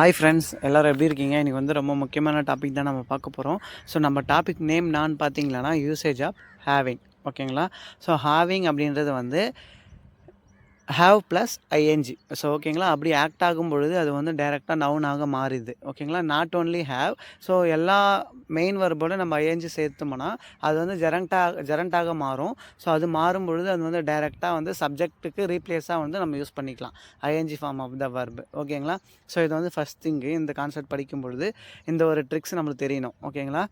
Hi friends எல்லோரும் எப்படி இருக்கீங்க? இன்றைக்கி வந்து ரொம்ப முக்கியமான டாபிக் தான் நம்ம பார்க்க போகிறோம் ஸோ நம்ம டாபிக் நேம் நான் பார்த்தீங்களன்னா யூசேஜ் ஆஃப் ஹேவிங் ஓகேங்களா ஸோ ஹேவிங் அப்படின்றது வந்து ஹேவ் ப்ளஸ் ஐஎன்ஜி ஸோ ஓகேங்களா அப்படி ஆக்ட் ஆகும் பொழுது அது வந்து டைரெக்டாக நவுனாக மாறிடுது. ஓகேங்களா நாட் ஓன்லி ஹேவ் ஸோ எல்லா மெயின் வர்போட நம்ம ஐஎன்ஜி சேர்த்தோம்னா அது வந்து ஜெரண்டாக ஜெரண்டாக மாறும். ஸோ அது மாறும் பொழுது அது வந்து டைரெக்டாக வந்து சப்ஜெக்ட்டுக்கு ரீப்ளேஸாக வந்து நம்ம யூஸ் பண்ணிக்கலாம். ING form of the verb ஓகேங்களா ஸோ இது வந்து ஃபஸ்ட் திங்கு இந்த கான்செப்ட் படிக்கும் பொழுது இந்த ஒரு ட்ரிக்ஸ் நம்மளுக்கு தெரியணும். ஓகேங்களா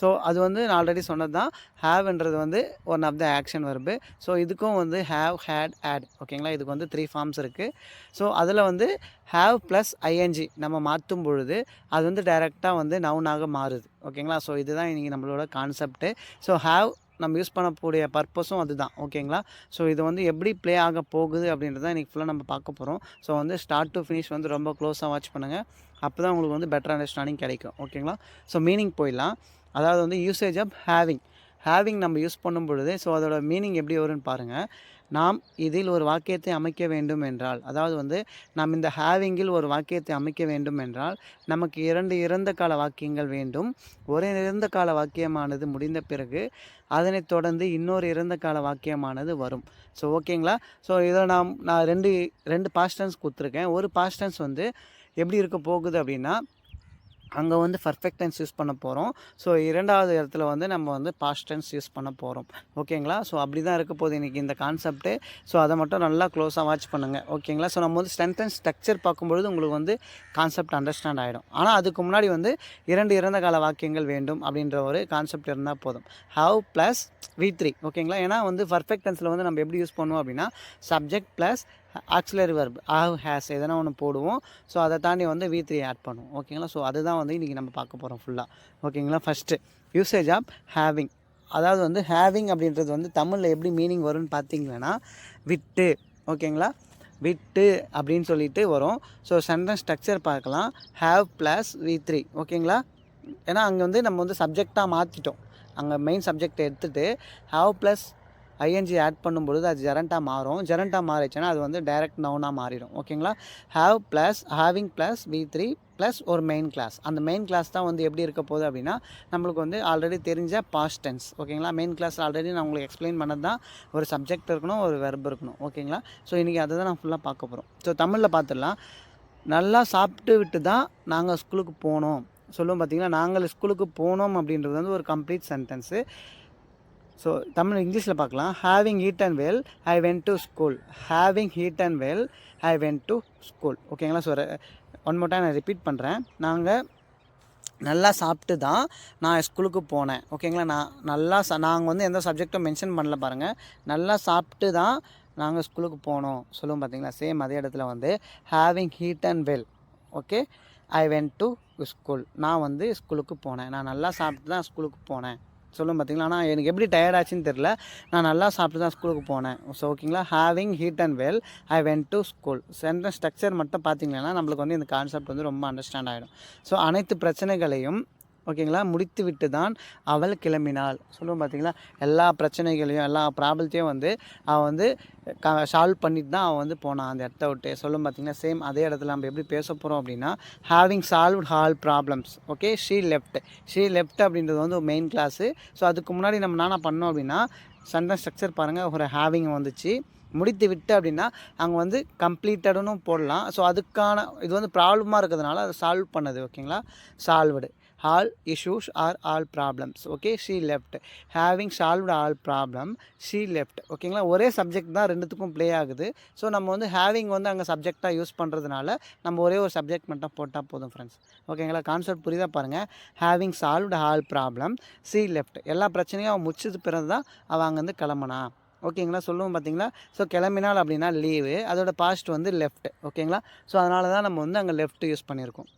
ஸோ அது வந்து நான் ஆல்ரெடி சொன்னது தான் ஹேவ்ன்றது வந்து one of the action verb so இதுக்கும் வந்து ஹேவ் ஹேட் ஆட் ஓகேங்களா இதுக்கு வந்து த்ரீ ஃபார்ம்ஸ் இருக்குது ஸோ அதில் வந்து ஹேவ் ப்ளஸ் ஐஎன்ஜி நம்ம மாற்றும் பொழுது அது வந்து டைரெக்டாக வந்து நவுனாக மாறுது. ஓகேங்களா ஸோ இதுதான் இன்றைக்கி நம்மளோட கான்செப்ட்டு ஸோ ஹேவ் நம்ம யூஸ் பண்ணக்கூடிய பர்பஸும் அதுதான். ஓகேங்களா ஸோ இது வந்து எப்படி ப்ளே ஆக போகுது அப்படின்றத இன்றைக்கி ஃபுல்லாக நம்ம பார்க்க போகிறோம் ஸோ வந்து ஸ்டார்ட் டு ஃபினிஷ் வந்து ரொம்ப க்ளோஸாக வாட்ச் பண்ணுங்கள் அப்போ தான் உங்களுக்கு வந்து பெட்டர் அண்டர்ஸ்டாண்டிங் கிடைக்கும். ஓகேங்களா ஸோ மீனிங் போயிடலாம். அதாவது வந்து யூசேஜ் ஆஃப் ஹேவிங் ஹேவிங் நம்ம யூஸ் பண்ணும் பொழுது ஸோ அதோட மீனிங் எப்படி வரும்னு பாருங்கள் நாம் இதில் ஒரு வாக்கியத்தை அமைக்க வேண்டும் என்றால் அதாவது வந்து நாம் இந்த ஹேவிங்கில் ஒரு வாக்கியத்தை அமைக்க வேண்டும் என்றால் நமக்கு இரண்டு இறந்த கால வாக்கியங்கள் வேண்டும். ஒரு இறந்த கால வாக்கியமானது முடிந்த பிறகு அதனைத் தொடர்ந்து இன்னொரு இறந்த கால வாக்கியமானது வரும். ஸோ ஓகேங்களா ஸோ இதை நாம் நான் ரெண்டு ரெண்டு பாஸ்டன்ஸ் கொடுத்துருக்கேன். ஒரு பாஸ்டன்ஸ் வந்து எப்படி இருக்க போகுது அப்படின்னா அங்கே வந்து பர்ஃபெக்ட் டென்ஸ் யூஸ் பண்ண போகிறோம் ஸோ இரண்டாவது இடத்துல வந்து நம்ம வந்து பாஸ்ட் டென்ஸ் யூஸ் பண்ண போகிறோம் ஓகேங்களா ஸோ அப்படி தான் இருக்க போகுது இன்றைக்கி இந்த கான்செப்ட்டு ஸோ அதை மட்டும் நல்லா க்ளோஸாக வாட்ச் பண்ணுங்கள் ஓகேங்களா ஸோ நம்ம வந்து ஸ்ட்ரென்த் ஸ்ட்ரக்சர் பார்க்கும்பொழுது உங்களுக்கு வந்து கான்செப்ட் அண்டர்ஸ்டாண்ட் ஆகிடும் ஆனால் அதுக்கு முன்னாடி வந்து இரண்டு இறந்த கால வாக்கியங்கள் வேண்டும் அப்படின்ற ஒரு கான்செப்ட் இருந்தால் போதும். ஹவ் ப்ளஸ் வி த்ரீ ஓகேங்களா ஏன்னா வந்து பர்ஃபெக்ட் டென்ஸில் வந்து நம்ம எப்படி யூஸ் பண்ணுவோம் அப்படின்னா subject plus auxiliary verb have has எதனா ஒன்று போடுவோம். ஸோ அதை தாண்டி வந்து வி த்ரீ ஆட் பண்ணுவோம். ஓகேங்களா ஸோ அதுதான் வந்து இன்றைக்கி நம்ம பார்க்க போகிறோம் ஃபுல்லாக ஓகேங்களா ஃபஸ்ட்டு யூசேஜ் ஆஃப் ஹேவிங் அதாவது வந்து ஹேவிங் அப்படின்றது வந்து தமிழில் எப்படி மீனிங் வரும்னு பார்த்தீங்கன்னா விட்டு. ஓகேங்களா விட்டு அப்படின்னு சொல்லிட்டு வரும். ஸோ சென்டென்ஸ் ஸ்ட்ரக்சர் பார்க்கலாம். ஹேவ் ப்ளஸ் வி த்ரீ ஓகேங்களா ஏன்னா அங்கே வந்து நம்ம வந்து சப்ஜெக்டாக மாற்றிட்டோம் அங்கே மெயின் சப்ஜெக்ட் எடுத்துகிட்டு ஹேவ் ப்ளஸ் ஐஎன்ஜி ஆட் பண்ணும்பொழுது அது ஜெரண்ட்டாக மாறும். ஜெரண்ட்டாக மாறிச்சுன்னா அது வந்து டைரக்ட் நவுனாக மாறிடும். ஓகேங்களா have plus having plus V three plus ஒரு மெயின் கிளாஸ் அந்த மெயின் கிளாஸ் தான் வந்து எப்படி இருக்க போகுது அப்படின்னா நம்மளுக்கு வந்து ஆல்ரெடி தெரிஞ்ச பாஸ்ட் டென்ஸ் ஓகேங்களா மெயின் கிளாஸ் ஆல்ரெடி நான் உங்களுக்கு எக்ஸ்பிளைன் பண்ணது தான் ஒரு சப்ஜெக்ட் இருக்கணும் ஒரு வெர்ப் இருக்கணும். ஓகேங்களா ஸோ இன்றைக்கி அதை தான் நான் ஃபுல்லாக பார்க்க போகிறோம் ஸோ தமிழில் பார்த்துடலாம். நல்லா சாப்பிட்டு விட்டு தான் நாங்கள் ஸ்கூலுக்கு போனோம். சொல்லுவோம் பார்த்தீங்கன்னா நாங்கள் ஸ்கூலுக்கு போனோம் அப்படின்றது வந்து ஒரு கம்ப்ளீட் சென்டென்ஸு ஸோ தமிழ் இங்கிலீஷில் பார்க்கலாம். Having heat and well I went to school having heat and well I went to school ஓகேங்களா ஸோ ஒன் மோட்டாக நான் ரிப்பீட் பண்ணுறேன் நாங்கள் நல்லா சாப்பிட்டு தான் நான் ஸ்கூலுக்கு போனேன். ஓகேங்களா நான் நல்லா ச நாங்கள் வந்து எந்த சப்ஜெக்டும் மென்ஷன் பண்ணல பாருங்கள் நல்லா சாப்பிட்டு தான் நாங்கள் ஸ்கூலுக்கு போனோம். சொல்லுவோம் பார்த்தீங்களா சேம் அதே இடத்துல வந்து having heat and well okay I went to school நான் வந்து ஸ்கூலுக்கு போனேன். நான் நல்லா சாப்பிட்டு தான் ஸ்கூலுக்கு போனேன். சொல்லும் பார்த்தீங்களா ஆனால் எனக்கு எப்படி டயர்ட் ஆச்சுன்னு தெரில நான் நல்லா சாப்பிட்டு தான் ஸ்கூலுக்கு போனேன். ஸோ ஓகேங்களா having heat and well I went to school sentence structure மட்டும் பார்த்தீங்கன்னா நம்மளுக்கு வந்து இந்த கான்செப்ட் வந்து ரொம்ப அண்டர்ஸ்டாண்ட் ஆகிடும் ஸோ அனைத்து பிரச்சனைகளையும் ஓகேங்களா? முடித்து விட்டு தான் அவள் கிளம்பினாள். சொல்லுவோம் பார்த்தீங்களா எல்லா பிரச்சனைகளையும் எல்லா ப்ராப்ளத்தையும் வந்து அவள் வந்து க சால்வ் பண்ணிட்டு தான் அவன் வந்து போனான் அந்த இடத்த விட்டு. சொல்லும் பார்த்தீங்கன்னா சேம் அதே இடத்துல நம்ம எப்படி பேச போகிறோம் அப்படின்னா having solved all problems okay she left she left அப்படின்றது வந்து ஒரு மெயின் கிளாஸு ஸோ அதுக்கு முன்னாடி நம்ம நானா பண்ணோம் அப்படின்னா சண்டை ஸ்ட்ரக்சர் பாருங்கள் ஒரு ஹேவிங் வந்துச்சு. முடித்து விட்டு அப்படின்னா அங்கே வந்து கம்ப்ளீட்டடுன்னு போடலாம். ஸோ அதுக்கான இது வந்து ப்ராப்ளமாக இருக்கிறதுனால அதை சால்வ் பண்ணது ஓகேங்களா? Solved all issues or all problems okay she left having solved all problem she left ஓகேங்களா ஒரே சப்ஜெக்ட் தான் ரெண்டுத்துக்கும் ப்ளே ஆகுது. ஸோ நம்ம வந்து ஹேவிங் வந்து அங்கே சப்ஜெக்டாக யூஸ் பண்ணுறதுனால நம்ம ஒரே ஒரு சப்ஜெக்ட் மட்டும் போட்டால் போதும் ஃப்ரெண்ட்ஸ் ஓகேங்களா கான்செப்ட் புரியுதா பாருங்கள் having solved all problem she left எல்லா பிரச்சனையும் அவன் முடிச்சது பிறகு தான் அவள் அங்கேருந்து கிளம்புனா. ஓகேங்களா சொல்லுவோம் பார்த்தீங்களா ஸோ கிளம்பினால் அப்படின்னா லீவு அதோட பாஸ்ட் வந்து லெஃப்ட் ஓகேங்களா ஸோ அதனால தான் நம்ம வந்து அங்கே லெஃப்ட் யூஸ் பண்ணியிருக்கோம்.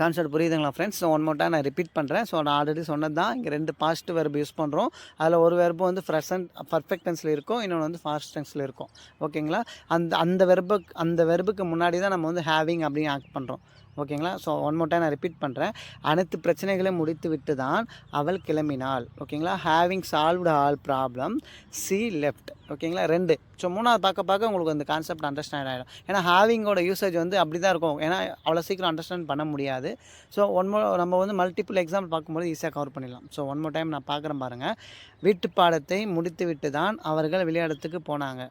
கான்செப்ட் புரியுதுங்களா ஃப்ரெண்ட்ஸ் ஸோ ஒன் மோட்டாக நான் ரிப்பீட் பண்ணுறேன் ஸோ நான் ஆல்ரெடி சொன்னது தான் இங்கே ரெண்டு பாஸ்ட் வெர்பு யூஸ் பண்ணுறோம் அதில் ஒரு வெர்பு வந்து ப்ரெசன்ட் பர்ஃபெக்ட் டென்ஸில் இருக்கும். இன்னொன்று வந்து ஃபாஸ்ட் டென்ஸில் இருக்கும். ஓகேங்களா அந்த அந்த வெர்புக்கு அந்த வெர்புக்கு முன்னாடி தான் நம்ம வந்து ஹேவிங் அப்படின்னு ஆக்ட் பண்ணுறோம் ஓகேங்களா? ஸோ ஒன் மோட்டாக நான் ரிப்பீட் பண்ணுறேன் அனைத்து பிரச்சனைகளையும் முடித்து விட்டு தான் அவள் கிளம்பினாள். ஓகேங்களா? Having solved all problem she left ஓகேங்களா? ரெண்டு. ஸோ மூணாவது பார்க்க பார்க்க உங்களுக்கு அந்த கான்செப்ட் அண்டர்ஸ்டாண்ட் ஆகிடும் ஏன்னா ஹேவிங்கோட யூசேஜ் வந்து அப்படி தான் இருக்கும். ஏன்னா அவ்வளோ சீக்கிரம் அண்டர்ஸ்டாண்ட் பண்ண முடியாது. ஸோ ஒன் மோ நம்ம வந்து மல்டிபிள் எக்ஸாம்பிள் பார்க்கும்போது ஈஸியாக கவர் பண்ணிடலாம். ஸோ ஒன் மோர் டைம் நான் பார்க்குறேன் பாருங்கள் வீட்டு பாடத்தை முடித்து விட்டு தான் அவர்கள் விளையாடத்துக்கு போனாங்க.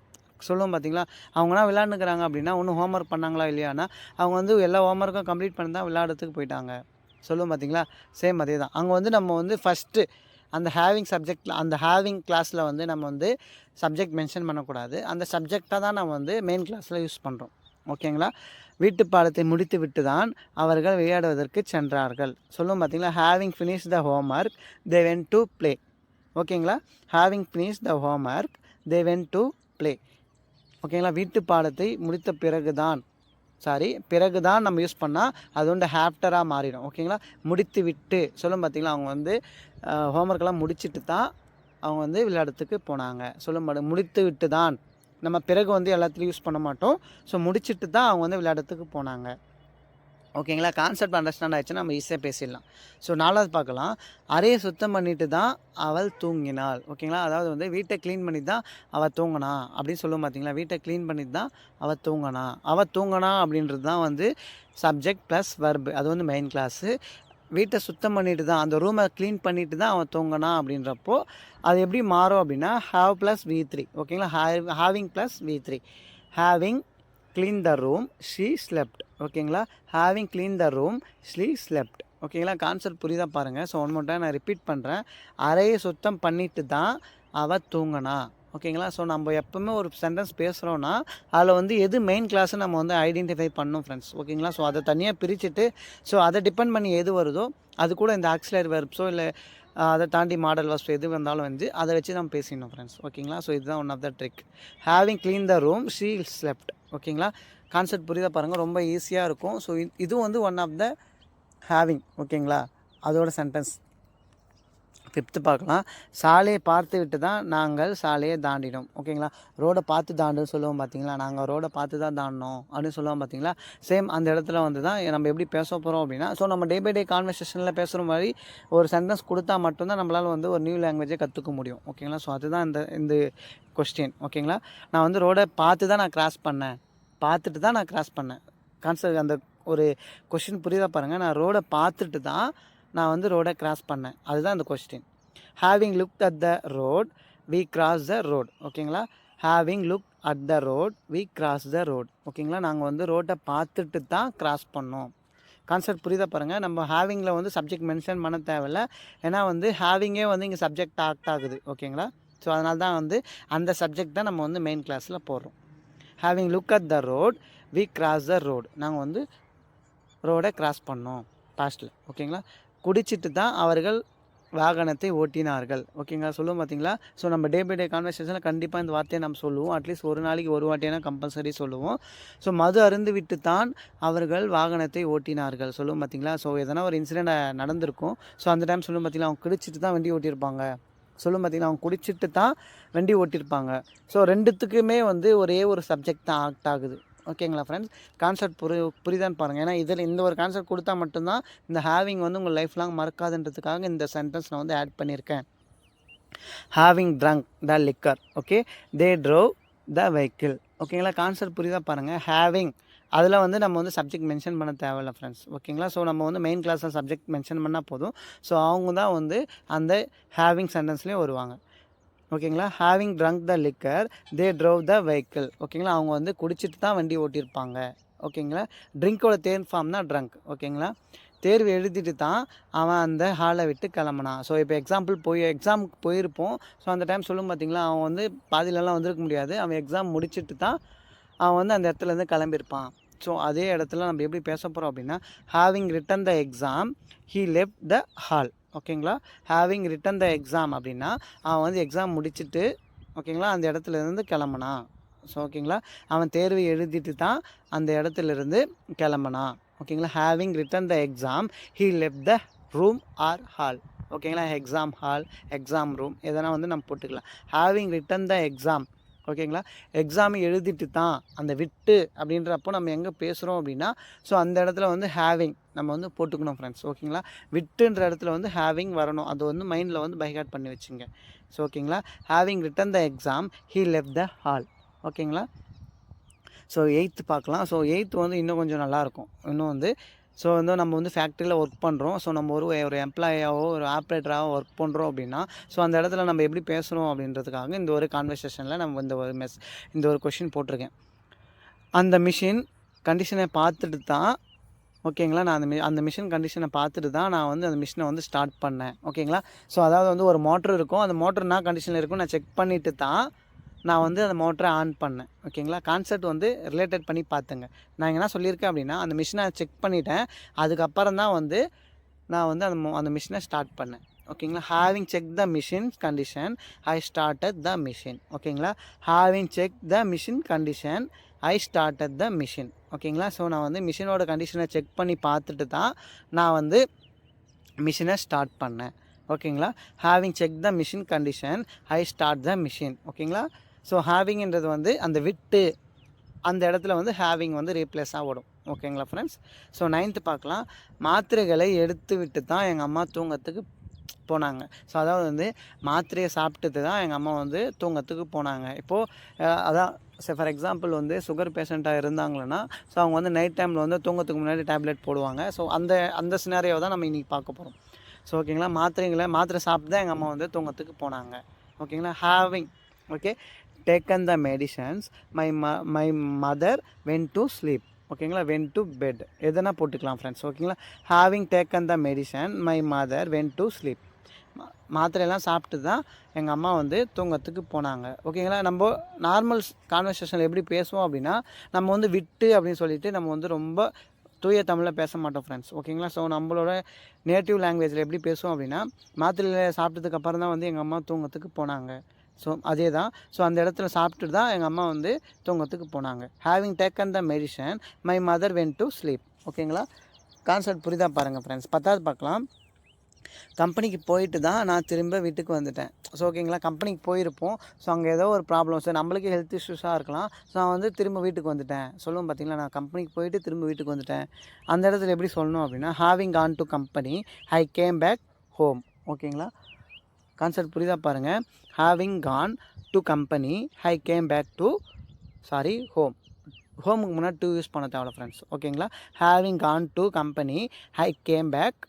சொல்லுவோம் பார்த்தீங்களா அவங்களாம் விளாண்டுக்கிறாங்க அப்படின்னா ஒன்றும் ஹோம்ஒர்க் பண்ணாங்களா இல்லையானா அவங்க வந்து எல்லா ஹோம்ஒர்க்கும் கம்ப்ளீட் பண்ணி தான் விளையாடுறதுக்கு போயிட்டாங்க. சொல்லுவோம் பார்த்தீங்களா சேம் அதே தான் அங்கே வந்து நம்ம வந்து ஃபஸ்ட்டு அந்த ஹேவிங் சப்ஜெக்டில் அந்த ஹேவிங் கிளாஸில் வந்து நம்ம வந்து சப்ஜெக்ட் மென்ஷன் பண்ணக்கூடாது. அந்த சப்ஜெக்டாக தான் நம்ம வந்து மெயின் கிளாஸில் யூஸ் பண்ணுறோம் ஓகேங்களா வீட்டு பாடத்தை முடித்து விட்டு தான் அவர்கள் விளையாடுவதற்கு சென்றார்கள். சொல்லுவோம் பார்த்தீங்களா having finish the homework they went to play ஓகேங்களா having finish the homework they went to play ஓகேங்களா? வீட்டு பாடத்தை முடித்த பிறகு தான் சாரி பிறகு தான் நம்ம யூஸ் பண்ணால் அது வந்து ஹாப்டராக மாறிடும். ஓகேங்களா? முடித்து விட்டு சொல்லும் பார்த்தீங்களா அவங்க வந்து ஹோம்ஒர்க்கெல்லாம் முடிச்சுட்டு தான் அவங்க வந்து விளையாடத்துக்கு போனாங்க. சொல்லும் பாடு முடித்து விட்டு தான் நம்ம பிறகு வந்து எல்லாத்துலேயும் யூஸ் பண்ண மாட்டோம். ஸோ முடிச்சிட்டு தான் அவங்க வந்து விளையாடத்துக்கு போனாங்க. ஓகேங்களா? கான்செப்ட் அண்டர்ஸ்டாண்ட் ஆயிடுச்சுன்னா நம்ம ஈஸியாக பேசிடலாம். ஸோ நாலாவது பார்க்கலாம். அறையை சுத்தம் பண்ணிட்டு தான் அவள் தூங்கினாள். ஓகேங்களா? அதாவது வந்து வீட்டை க்ளீன் பண்ணி தான் அவள் தூங்கினா அப்படின்னு சொல்லுவோம் பார்த்தீங்களா வீட்டை க்ளீன் பண்ணி தான் அவள் தூங்கினா. அவள் தூங்கினா அப்படின்றது தான் வந்து சப்ஜெக்ட் ப்ளஸ் வர்பு அது வந்து மெயின் கிளாஸு வீட்டை சுத்தம் பண்ணிட்டு தான் அந்த ரூமை க்ளீன் பண்ணிட்டு தான் அவன் தூங்கினா அப்படின்றப்போ அது எப்படி மாறும் அப்படின்னா ஹாவ் ப்ளஸ் வி த்ரீ ஓகேங்களா? Have having plus V three having clean the room she slept ஓகேங்களா having clean the room she slept ஓகேங்களா கான்செப்ட் புரியுதா பாருங்கள் ஸோ ஒன் மோட் நான் ரிப்பீட் பண்ணுறேன் அறையை சுத்தம் பண்ணிட்டு தான் அவள் தூங்கினா. ஓகேங்களா ஸோ நம்ம எப்போவுமே ஒரு சென்டென்ஸ் பேசுகிறோன்னா அதில் வந்து எது மெயின் கிளாஸை நம்ம வந்து ஐடென்டிஃபை பண்ணணும் ஃப்ரெண்ட்ஸ் ஓகேங்களா ஸோ அதை தனியாக பிரிச்சுட்டு ஸோ அதை டிபெண்ட் பண்ணி எது வருதோ அது கூட இந்த ஆக்சிலரி வெர்ப்ஸோ இல்லை அதை தாண்டி மாடல் வாஸ்ட் எது வந்தாலும் வந்து அதை வச்சு நம்ம பேசிடணும் ஃப்ரெண்ட்ஸ் ஓகேங்களா ஸோ இதுதான் one of the trick having clean the room she slept ஓகேங்களா? கான்செப்ட் புரியுதா பாருங்கள் ரொம்ப ஈஸியாக இருக்கும். ஸோ இதுவும் வந்து ஒன் ஆஃப் த ஹேவிங் ஓகேங்களா? அதோட சென்டென்ஸ் ஃபிஃப்த்து பார்க்கலாம். சாலையை பார்த்து விட்டு தான் நாங்கள் சாலையை தாண்டினோம். ஓகேங்களா? ரோடை பார்த்து தாண்டுன்னு சொல்லுவோம் பார்த்தீங்களா? நாங்கள் ரோடை பார்த்து தான் தாண்டினோம் அப்படின்னு சொல்லுவோம் பார்த்தீங்களா? சேம் அந்த இடத்துல வந்து தான் நம்ம எப்படி பேச போகிறோம் அப்படின்னா ஸோ நம்ம டே பை டே கான்வர்சேஷனில் பேசுகிற மாதிரி ஒரு சென்டென்ஸ் கொடுத்தா மட்டும்தான் நம்மளால் வந்து ஒரு நியூ லாங்குவேஜை கற்றுக்க முடியும். ஓகேங்களா? ஸோ அதுதான் இந்த இந்த கொஸ்டின் ஓகேங்களா? நான் வந்து ரோடை பார்த்து தான் நான் கிராஸ் பண்ணேன். பார்த்துட்டு தான் நான் கிராஸ் பண்ணேன். கான்செப்ட் அந்த ஒரு கொஷின் புரியுதா பாருங்கள் நான் ரோடை பார்த்துட்டு தான் நான் வந்து ரோடை கிராஸ் பண்ணேன். அதுதான் அந்த question having look at the road we cross the road ஓகேங்களா? Having look at the road we cross the road ஓகேங்களா? நாங்கள் வந்து ரோட்டை பார்த்துட்டு தான் கிராஸ் பண்ணோம். கான்செப்ட் புரியுதா பாருங்கள் நம்ம ஹேவிங்கில் வந்து சப்ஜெக்ட் மென்ஷன் பண்ண தேவையில்ல. ஏன்னா வந்து ஹேவிங்கே வந்து இங்கே சப்ஜெக்ட் ஆக்ட் ஆகுது. ஓகேங்களா? ஸோ அதனால தான் வந்து அந்த சப்ஜெக்ட் தான் நம்ம வந்து மெயின் கிளாஸில் போடுறோம். Having look at the road we cross the road நாங்கள் வந்து ரோடை கிராஸ் பண்ணோம். பாஸ்ட்டில் ஓகேங்களா? குடிச்சிட்டு தான் அவர்கள் வாகனத்தை ஓட்டினார்கள். ஓகேங்களா? சொல்லுவோம் பார்த்தீங்களா ஸோ நம்ம டே பை டே கான்வர்சேஷனில் கண்டிப்பாக இந்த வார்த்தையை நம்ம சொல்லுவோம். அட்லீஸ்ட் ஒரு நாளைக்கு ஒரு வாட்டியான கம்பல்சரி சொல்லுவோம். ஸோ மது அருந்து விட்டு தான் அவர்கள் வாகனத்தை ஓட்டினார்கள். சொல்லுவோம் பார்த்தீங்களா ஸோ எதனா ஒரு இன்சிடென்ட் நடந்திருக்கும். ஸோ அந்த டைம் சொல்லுவோம் பார்த்தீங்களா அவங்க குடிச்சிட்டு தான் வண்டி ஓட்டியிருப்பாங்க. சொல்லும் பார்த்தீங்கன்னா அவங்க குடிச்சிட்டு தான் வண்டி ஓட்டியிருப்பாங்க. ஸோ ரெண்டுத்துக்குமே வந்து ஒரே ஒரு சப்ஜெக்ட் தான் ஆக்ட் ஆகுது. ஓகேங்களா ஃப்ரெண்ட்ஸ் கான்செப்ட் புரி புரியுதான்னு பாருங்கள் ஏன்னா இதில் இந்த ஒரு கான்செப்ட் கொடுத்தா மட்டும்தான் இந்த ஹேவிங் வந்து உங்கள் லைஃப் லாங் மறக்காதுன்றதுக்காக இந்த சென்டென்ஸ் நான் வந்து ஆட் பண்ணியிருக்கேன். Having drunk the liquor okay they drove the vehicle ஓகேங்களா? கான்செப்ட் புரியுதா பாருங்கள் ஹேவிங் அதில் வந்து நம்ம வந்து சப்ஜெக்ட் மென்ஷன் பண்ண தேவையில்ல ஃப்ரெண்ட்ஸ் ஓகேங்களா? ஸோ நம்ம வந்து மெயின் கிளாஸில் சப்ஜெக்ட் மென்ஷன் பண்ணால் போதும். ஸோ அவங்க தான் வந்து அந்த ஹேவிங் சென்டென்ஸ்லேயும் வருவாங்க. ஓகேங்களா? Having drunk the liquor they drove the vehicle ஓகேங்களா? அவங்க வந்து குடிச்சிட்டு தான் வண்டி ஓட்டியிருப்பாங்க. ஓகேங்களா? ட்ரிங்க்கோட தேர் ஃபார்ம் தான் ட்ரங்க் ஓகேங்களா? தேர்வு எழுதிட்டு தான் அவன் அந்த ஹாலை விட்டு கிளம்புனான். ஸோ இப்போ எக்ஸாம்பிள் போய் எக்ஸாமுக்கு போயிருப்போம். ஸோ அந்த டைம் சொல்லும் பார்த்தீங்களா அவன் வந்து பாதியிலலாம் வந்திருக்க முடியாது. அவன் எக்ஸாம் முடிச்சிட்டு தான் அவன் வந்து அந்த இடத்துலேருந்து கிளம்பியிருப்பான். ஸோ அதே இடத்துல நம்ம எப்படி பேச போகிறோம் அப்படின்னா having written the exam he left the hall ஓகேங்களா? ஹேவிங் ரிட்டன் த எக்ஸாம் அப்படின்னா அவன் வந்து எக்ஸாம் முடிச்சுட்டு ஓகேங்களா அந்த இடத்துல இருந்து கிளம்புனான். ஸோ ஓகேங்களா? அவன் தேர்வு எழுதிட்டு தான் அந்த இடத்துல இருந்து கிளம்புனான். ஓகேங்களா? Having written the exam he left the room or hall ஓகேங்களா? எக்ஸாம் ஹால் எக்ஸாம் ரூம் எதனா வந்து நம்ம போட்டுக்கலாம். ஹேவிங் ரிட்டன் த எக்ஸாம் ஓகேங்களா? எக்ஸாம் எழுதிட்டு தான் அந்த விட்டு அப்படின்றப்போ நம்ம எங்கே பேசுகிறோம் அப்படின்னா ஸோ அந்த இடத்துல வந்து ஹேவிங் நம்ம வந்து போட்டுக்கணும் ஃப்ரெண்ட்ஸ் ஓகேங்களா? விட்டுன்ற இடத்துல வந்து ஹேவிங் வரணும். அது வந்து மைண்டில் வந்து பைகாட் பண்ணி வச்சுங்க. ஸோ ஓகேங்களா? Having written the exam he left the hall ஓகேங்களா? ஸோ எயித்து பார்க்கலாம். ஸோ எயித்து வந்து இன்னும் கொஞ்சம் நல்லாயிருக்கும் இன்னும் வந்து ஸோ வந்து நம்ம வந்து ஃபேக்ட்ரியில் ஒர்க் பண்ணுறோம் ஸோ நம்ம ஒரு ஒரு எம்ப்ளாயாவோ ஒரு ஆப்ரேட்டராகவோ ஒர்க் பண்ணுறோம் அப்படின்னா ஸோ அந்த இடத்துல நம்ம எப்படி பேசுகிறோம் அப்படின்றதுக்காக இந்த ஒரு கான்வர்சேஷனில் நம்ம இந்த ஒரு மெஸ் இந்த ஒரு கொஷின் போட்டிருக்கேன். அந்த மிஷின் கண்டிஷனை பார்த்துட்டு தான் ஓகேங்களா நான் அந்த மி அந்த மிஷின் கண்டிஷனை பார்த்துட்டு தான் நான் வந்து அந்த மிஷினை வந்து ஸ்டார்ட் பண்ணேன். ஓகேங்களா ஸோ அதாவது வந்து ஒரு மோட்ரு இருக்கும். அந்த மோட்ரு என்ன கண்டிஷனில் இருக்கும் நான் செக் பண்ணிவிட்டு தான் நான் வந்து அந்த மோட்டரை ஆன் பண்ணேன். ஓகேங்களா? கான்செப்ட் வந்து ரிலேட்டட் பண்ணி பார்த்துங்க நான் என்ன சொல்லியிருக்கேன் அப்படின்னா அந்த மிஷினை செக் பண்ணிட்டேன். அதுக்கப்புறம் தான் வந்து நான் வந்து அந்த அந்த மிஷினை ஸ்டார்ட் பண்ணேன். ஓகேங்களா? Having check the machine condition I started the machine ஓகேங்களா? Having check the machine condition I started the machine ஓகேங்களா? ஸோ நான் வந்து மிஷினோட கண்டிஷனை செக் பண்ணி பார்த்துட்டு தான் நான் வந்து மிஷினை ஸ்டார்ட் பண்ணேன். ஓகேங்களா? Having check the machine condition I start the machine ஓகேங்களா? ஸோ ஹேவிங்ன்றது வந்து அந்த விட்டு அந்த இடத்துல வந்து ஹேவிங் வந்து ரீப்ளேஸாக ஓடும். ஓகேங்களா ஃப்ரெண்ட்ஸ் ஸோ நைன்த்து பார்க்கலாம். மாத்திரைகளை எடுத்து விட்டு தான் எங்கள் அம்மா தூங்கத்துக்கு போனாங்க. ஸோ அதாவது வந்து மாத்திரையை சாப்பிட்டது தான் எங்கள் அம்மா வந்து தூங்கத்துக்கு போனாங்க. இப்போது அதான் ஃபார் எக்ஸாம்பிள் வந்து சுகர் பேஷண்ட்டாக இருந்தாங்கன்னா ஸோ அவங்க வந்து நைட் டைமில் வந்து தூங்கத்துக்கு முன்னாடி டேப்லெட் போடுவாங்க. ஸோ அந்த அந்த சினாரியோ தான் நம்ம இன்றைக்கி பார்க்க போகிறோம் ஸோ ஓகேங்களா மாத்திரைங்களை மாத்திரை சாப்பிட்டு தான் எங்கள் அம்மா வந்து தூங்கத்துக்கு போனாங்க. ஓகேங்களா having okay taken the medicines my ம my mother went to sleep ஓகேங்களா வென் டு பெட் எதனா போட்டுக்கலாம் ஃப்ரெண்ட்ஸ் ஓகேங்களா having taken the medicine my mother went to sleep மாத்திரையெல்லாம் சாப்பிட்டு தான் எங்கள் அம்மா வந்து தூங்கத்துக்கு போனாங்க. ஓகேங்களா நம்ம நார்மல் கான்வர்சேஷனில் எப்படி பேசுவோம் அப்படின்னா நம்ம வந்து விட்டு அப்படின்னு சொல்லிட்டு நம்ம வந்து ரொம்ப தூய தமிழில் பேச மாட்டோம் ஃப்ரெண்ட்ஸ் ஓகேங்களா ஸோ நம்மளோட நேட்டிவ் லாங்குவேஜில் எப்படி பேசுவோம் அப்படின்னா மாத்திரையில் சாப்பிட்டதுக்கு அப்புறம் தான் வந்து எங்கள் அம்மா தூங்கத்துக்கு போனாங்க. ஸோ அதே தான் ஸோ அந்த இடத்துல சாப்பிட்டுட்டு தான் எங்கள் அம்மா வந்து தூங்கத்துக்கு போனாங்க. Having taken the medicine my mother went to sleep ஓகேங்களா கான்செப்ட் புரிதா பாருங்கள் ஃப்ரெண்ட்ஸ் பத்தாவது பார்க்கலாம். கம்பெனிக்கு போயிட்டு தான் நான் திரும்ப வீட்டுக்கு வந்துட்டேன். ஸோ ஓகேங்களா கம்பெனிக்கு போயிருப்போம். ஸோ அங்கே ஏதோ ஒரு ப்ராப்ளம் ஸோ நம்மளுக்கு ஹெல்த் இஷ்யூஸாக இருக்கலாம். ஸோ நான் வந்து திரும்ப வீட்டுக்கு வந்துட்டேன். சொல்லுவோம் பார்த்தீங்களா நான் கம்பெனிக்கு போயிட்டு திரும்ப வீட்டுக்கு வந்துட்டேன். அந்த இடத்துல எப்படி சொல்லணும் அப்படின்னா having on to company I came back home ஓகேங்களா கான்செப்ட் புரியுதா பாருங்கள் having gone to company I came back to sorry home ஹோமுக்கு முன்னாடி டூ யூஸ் பண்ண தேவை ஃப்ரெண்ட்ஸ் ஓகேங்களா having gone to company I came back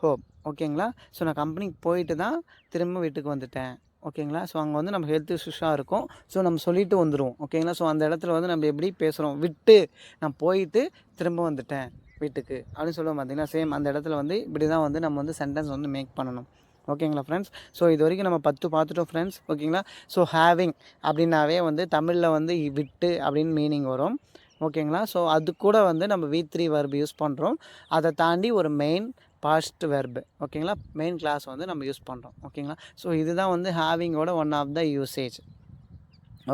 home ஓகேங்களா ஸோ நான் கம்பெனிக்கு போயிட்டு தான் திரும்ப வீட்டுக்கு வந்துட்டேன். ஓகேங்களா ஸோ அங்கே வந்து நம்ம ஹெல்த் இஷ்யூஸாக இருக்கும். ஸோ நம்ம சொல்லிட்டு வந்துடுவோம் ஓகேங்களா ஸோ அந்த இடத்துல வந்து நம்ம எப்படி பேசுகிறோம் விட்டு நான் போயிட்டு திரும்ப வந்துட்டேன் வீட்டுக்கு. அப்படின்னு சொல்லுவோம் பார்த்தீங்கன்னா சேம் அந்த இடத்துல வந்து இப்படி தான் வந்து நம்ம வந்து சென்டென்ஸ் வந்து மேக் பண்ணணும். ஓகேங்களா ஃப்ரெண்ட்ஸ் ஸோ இது வரைக்கும் நம்ம பத்து பார்த்துட்டோம் ஃப்ரெண்ட்ஸ் ஓகேங்களா? ஸோ ஹேவிங் அப்படின்னாவே வந்து தமிழில் வந்து விட்டு அப்படின்னு மீனிங் வரும். ஓகேங்களா? ஸோ அது கூட வந்து நம்ம வி த்ரீ வெர்ப் யூஸ் பண்ணுறோம் அதை தாண்டி ஒரு மெயின் பாஸ்ட் வெர்பு ஓகேங்களா? மெயின் கிளாஸ் வந்து நம்ம யூஸ் பண்ணுறோம் ஓகேங்களா? ஸோ இதுதான் வந்து ஹேவிங்கோட ஒன் ஆஃப் த யூசேஜ்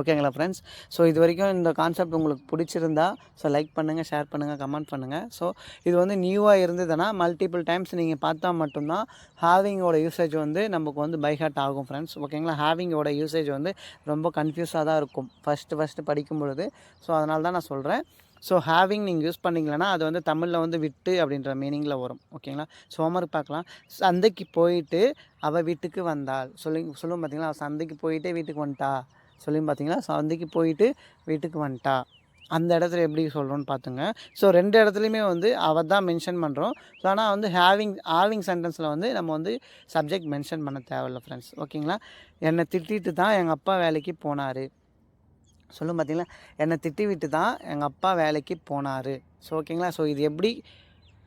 ஓகேங்களா ஃப்ரெண்ட்ஸ் ஸோ இது வரைக்கும் இந்த கான்செப்ட் உங்களுக்கு பிடிச்சிருந்தா ஸோ லைக் பண்ணுங்கள் ஷேர் பண்ணுங்கள் கமெண்ட் பண்ணுங்கள் ஸோ இது வந்து நியூவாக இருந்ததுன்னா மல்டிபிள் டைம்ஸ் நீங்கள் பார்த்தா மட்டும்தான் ஹேவிங்கோட யூசேஜ் வந்து நமக்கு வந்து பைஹார்ட் ஆகும் ஃப்ரெண்ட்ஸ் ஓகேங்களா? ஹேவிங்கோட யூசேஜ் வந்து ரொம்ப கன்ஃபியூஸாக தான் இருக்கும். ஃபஸ்ட்டு ஃபஸ்ட்டு படிக்கும் பொழுது. ஸோ அதனால தான் நான் சொல்கிறேன் ஸோ ஹேவிங் நீங்கள் யூஸ் பண்ணிங்களன்னா அது வந்து தமிழில் வந்து விட்டு அப்படின்ற மீனிங்கில் வரும். ஓகேங்களா? ஸோ ஹோம்ஒர்க் பார்க்கலாம். சந்தைக்கு போயிட்டு அவள் வீட்டுக்கு வந்தாள். சொல்லி சொல்லுவோம் பார்த்தீங்களா அவள் சந்தைக்கு போயிட்டே வீட்டுக்கு வந்துட்டா. சொல்லியும் பார்த்தீங்களா? சந்தைக்கு போயிட்டு வீட்டுக்கு வந்துட்டா. அந்த இடத்துல எப்படி சொல்கிறோன்னு பார்த்துங்க ஸோ ரெண்டு இடத்துலையுமே வந்து அவர் தான் மென்ஷன் பண்ணுறோம் ஸோ ஆனால் வந்து ஹேவிங் ஹேவிங் சென்டென்ஸில் வந்து நம்ம வந்து சப்ஜெக்ட் மென்ஷன் பண்ண தேவையில்ல ஃப்ரெண்ட்ஸ் ஓகேங்களா? என்னை திட்டிட்டு தான் எங்கள் அப்பா வேலைக்கு போனார். சொல்லும் பார்த்தீங்களா? என்னை திட்டி விட்டு தான் எங்கள் அப்பா வேலைக்கு போனார். ஸோ ஓகேங்களா? ஸோ இது எப்படி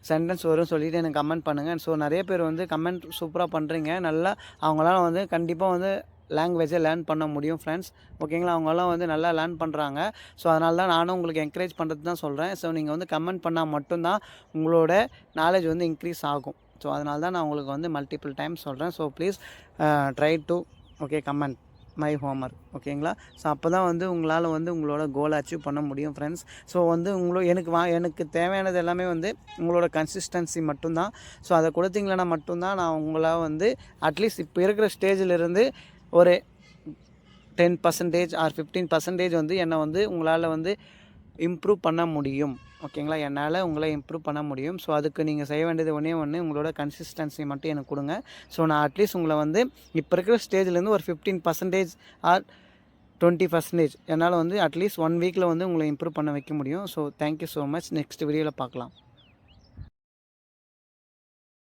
சென்டென்ஸ் வரும் சொல்லிட்டு எனக்கு கமெண்ட் பண்ணுங்கள் ஸோ நிறைய பேர் வந்து கமெண்ட் சூப்பராக பண்ணுறீங்க நல்லா அவங்களால வந்து கண்டிப்பாக வந்து லாங்குவேஜை லேர்ன் பண்ண முடியும் ஃப்ரெண்ட்ஸ் ஓகேங்களா அவங்களாம் வந்து நல்லா லேர்ன் பண்ணுறாங்க ஸோ அதனால தான் நானும் உங்களுக்கு என்கரேஜ் பண்ணுறது தான் சொல்கிறேன் ஸோ நீங்கள் வந்து கமெண்ட் பண்ணால் மட்டும்தான் உங்களோட நாலேஜ் வந்து இன்க்ரீஸ் ஆகும். ஸோ அதனால தான் நான் உங்களுக்கு வந்து மல்டிபிள் டைம்ஸ் சொல்கிறேன் so please try to okay comment my homer ஓகேங்களா ஸோ அப்போ தான் வந்து உங்களால் வந்து உங்களோட கோலை அச்சீவ் பண்ண முடியும் ஃப்ரெண்ட்ஸ் ஸோ வந்து உங்களோ எனக்கு வா எனக்கு தேவையானது எல்லாமே வந்து உங்களோட கன்சிஸ்டன்சி மட்டும்தான். ஸோ அதை கொடுத்தீங்களன்னா மட்டும்தான் நான் உங்களை வந்து அட்லீஸ்ட் இப்போ இருக்கிற ஸ்டேஜிலிருந்து ஒரு ten percentage or fifteen percentage வந்து என்னை வந்து உங்களால் வந்து இம்ப்ரூவ் பண்ண முடியும். ஓகேங்களா என்னால் உங்களை இம்ப்ரூவ் பண்ண முடியும். ஸோ அதுக்கு நீங்கள் செய்ய வேண்டியது ஒன்றே ஒன்று உங்களோட கன்சிஸ்டன்சி மட்டும் எனக்கு கொடுங்க. ஸோ நான் அட்லீஸ்ட் உங்களை வந்து இப்போ இருக்கிற ஸ்டேஜ்லேருந்து ஒரு fifteen percentage or twenty percentage என்னால் வந்து அட்லீஸ்ட் ஒன் வீக்கில் வந்து உங்களை இம்ப்ரூவ் பண்ண வைக்க முடியும். So thank you so much next வீடியோவில் பார்க்கலாம்.